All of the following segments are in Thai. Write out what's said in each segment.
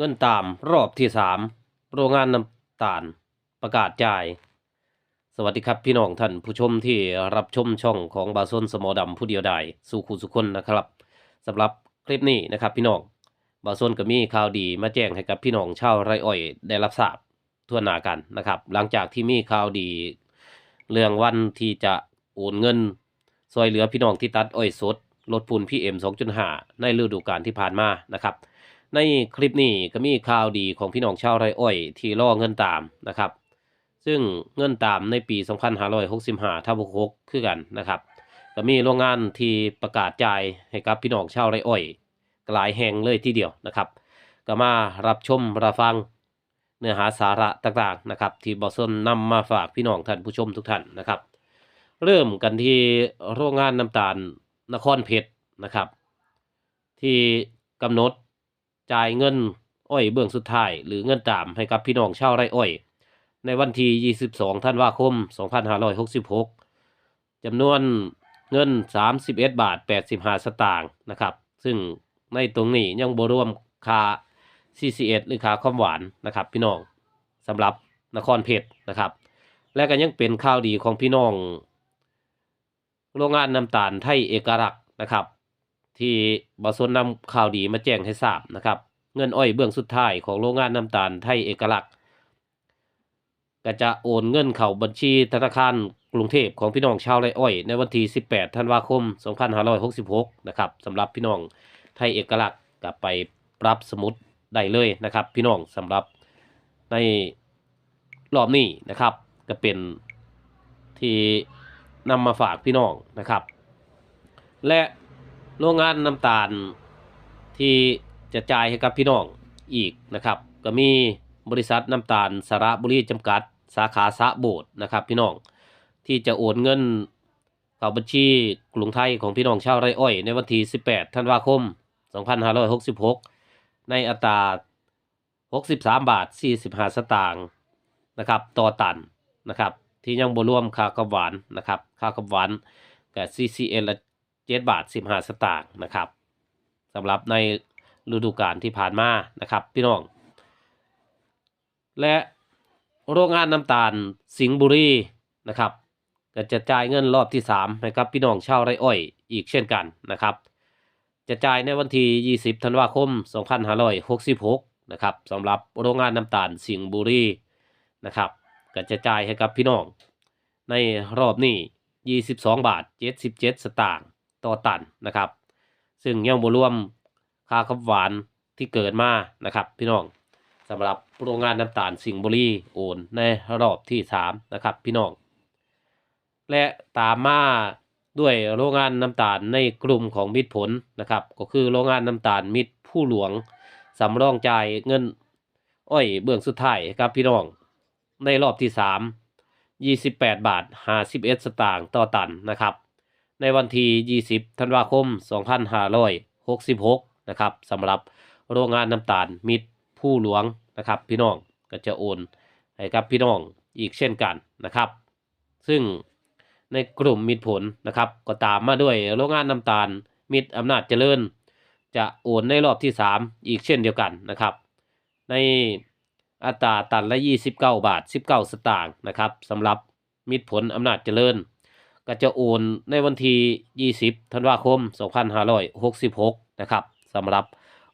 เงินตามรอบที่สามโรงงานน้ำตาลประกาศจ่าย สวัสดีครับพี่น้องท่านผู้ชมที่รับชมช่องของบาซนสมอดำผู้เดียวดายสู่คุณสุคนนะครับสำหรับคลิปนี้นะครับพี่น้องบาซนก็มีข่าวดีมาแจ้งให้กับพี่น้องชาวไร่อ้อยได้รับทราบทั่วหน้ากันนะครับ หลังจากที่มีข่าวดี เรื่องวันที่จะโอนเงินซอยเหลือพี่น้องที่ตัดอ้อยสดลดฝุ่น PM 2.5ในฤดูกาลที่ผ่านมานะครับ ในคลิปนี้ก็มีข่าวดีของพี่น้องชาวไร่อ้อย ที่รอเงินตามนะครับ ซึ่งเงินตามในปี 2565ทับ6คือกันนะครับก็มีโรงงานที่ประกาศจ่ายให้กับพี่น้องชาวไร่อ้อยหลายแห่งเลยทีเดียวนะครับ ก็มารับชมรับฟังเนื้อหาสาระต่างๆนะครับ ที่บอสนนำมาฝากพี่น้องท่านผู้ชมทุกท่านนะครับ เริ่มกันที่โรงงานน้ำตาลนครเพชรนะครับ ที่กำหนด จ่ายเงินอ้อยเบื้องสุดท้าย หรือเงินตามให้กับพี่น้องชาวไร่อ้อย ในวันที่ 22 ธันวาคม 2566จำนวนเงิน 31 บาท 85 สตางค์นะครับ ซึ่งในตรงนี้ยังบรวมค่า CCS หรือค่าความหวานนะครับ พี่น้องสำหรับนครเพชรนะครับ และก็ยังเป็นข่าวดีของพี่น้อง โรงงานน้ำตาลไทยเอกลักษณ์นะครับ ที่บสนนำข่าวดีมาแจ้งให้ทราบนะครับ เงินอ้อยเบื้องสุดท้ายของโรงงานน้ำตาลไทยเอกลักษณ์ก็จะโอนเงินเข้าบัญชีธนาคารกรุงเทพของพี่น้องชาวไรอ้อย ในวันที่ 18 ธันวาคม 2566 นะครับสำหรับพี่น้องไทยเอกลักษณ์กลับไปปรับสมุดได้เลยนะครับ พี่น้องสำหรับในรอบนี้นะครับ ก็เป็นที่นำมาฝากพี่น้องนะครับ และโรงงานน้ำตาลที่ จะจ่ายให้กับพี่น้องอีกนะครับ ก็มีบริษัทน้ำตาลสระบุรีจำกัด สาขาสะโบดนะครับ พี่น้องที่จะโอนเงินเข้าบัญชีกรุงไทยของพี่น้องชาวไร่อ้อย ในวันที่ 18 ธันวาคม 2566 ในอัตรา 63 บาท 45 สตางค์นะครับต่อตันนะครับ ที่ยังบ่รวมค่ากับหวานนะครับค่ากับหวานกับ CCN ละ7บาท 15 สตางค์นะครับสำหรับใน ฤดูกาลที่ผ่านมานะครับ พี่น้อง และโรงงานน้ำตาลสิงห์บุรีนะครับก็จะจ่ายเงินรอบที่3ให้กับพี่น้องชาวไร่อ้อยอีกเช่นกันนะครับ จะจ่ายในวันที่ 20 ธันวาคม 2566 นะครับสำหรับโรงงานน้ำตาลสิงห์บุรีนะครับก็จะจ่ายให้กับพี่น้อง ในรอบนี้ 22 บาท 77 สตางค์ต่อตันนะครับ ซึ่งยังบ่รวม ค่าขับหวานที่เกิดมานะครับ พี่น้องสำหรับโรงงานน้ำตาลสิงห์บุรีโอนในรอบที่3นะครับ พี่น้อง และตามมาด้วยโรงงานน้ำตาลในกลุ่มของมิตรผลนะครับ ก็คือโรงงานน้ำตาลมิตรผู้หลวงสำรองจ่ายเงิน อ้อยเบื้องสุดท้ายครับพี่น้อง ในรอบที่3 28 บาท 51 สตางค์ต่อตันนะครับ ในวันที่ 20 ธันวาคม 2566 นะครับสำหรับโรงงานน้ำตาลมิตรผู้หลวงนะครับ พี่น้องก็จะโอนให้กับพี่น้องอีกเช่นกันนะครับ ซึ่งในกลุ่มมิตรผลนะครับ ก็ตามมาด้วยโรงงานน้ำตาลมิตรอำนาจเจริญ จะโอนในรอบที่ 3 อีกเช่นเดียวกันนะครับ ในอัตราตันละ 29 บาท 19 สตางค์นะครับสำหรับมิตรผลอำนาจเจริญ ก็จะโอนในวันที่ 20 ธันวาคม 2566 นะครับ สำหรับ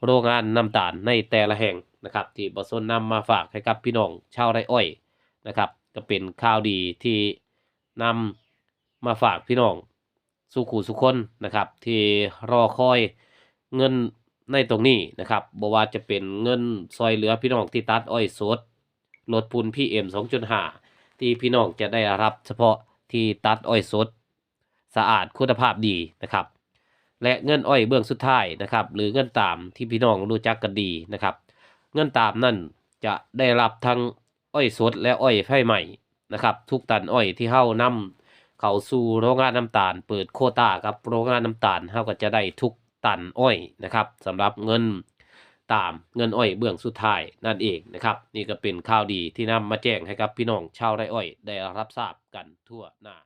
โรงงานน้ำตาลในแต่ละแห่งนะครับที่บสนนำมาฝากให้กับพี่น้องชาวไร่อ้อยนะครับก็เป็นข่าวดีที่นำมาฝากพี่น้องสุขูสุคนนะครับ ที่รอคอยเงินในตรงนี้นะครับบ่ว่าจะเป็นเงินซอยเหลือพี่น้องที่ตัดอ้อยสดลดพุน PM 2.5ที่พี่น้องจะได้รับเฉพาะที่ตัดอ้อยสด สะอาดคุณภาพดีนะครับ และเงินอ้อยเบื้องสุดท้ายนะครับ หรือเงินตามที่พี่น้องรู้จักกันดีนะครับ เงินตามนั่นจะได้รับทั้งอ้อยสดและอ้อยไฟใหม่นะครับ ทุกตันอ้อยที่เฮานำเข้าสู่โรงงานน้ำตาล เปิดโควต้ากับโรงงานน้ำตาลเฮาก็จะได้ทุกตันอ้อยนะครับสำหรับเงินตามเงินอ้อยเบื้องสุดท้ายนั่นเองนะครับ นี่ก็เป็นข่าวดีที่นำมาแจ้งให้กับพี่น้องชาวไร่อ้อย ได้รับทราบกันทั่วหน้า